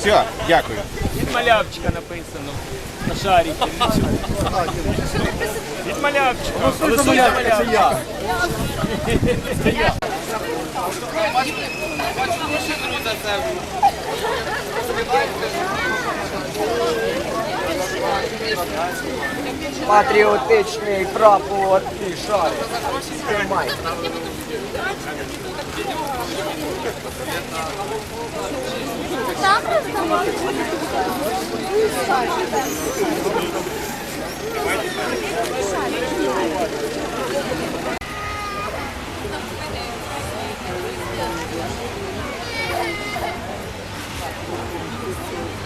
Все, дякую. Від малявчика написано. На шарі. Від ну, малявчика. Це я. Це я. Патріотичний прапор і шар. Тримай. Thank.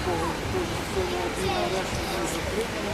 такого теж цього і нарешті закритого.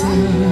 see.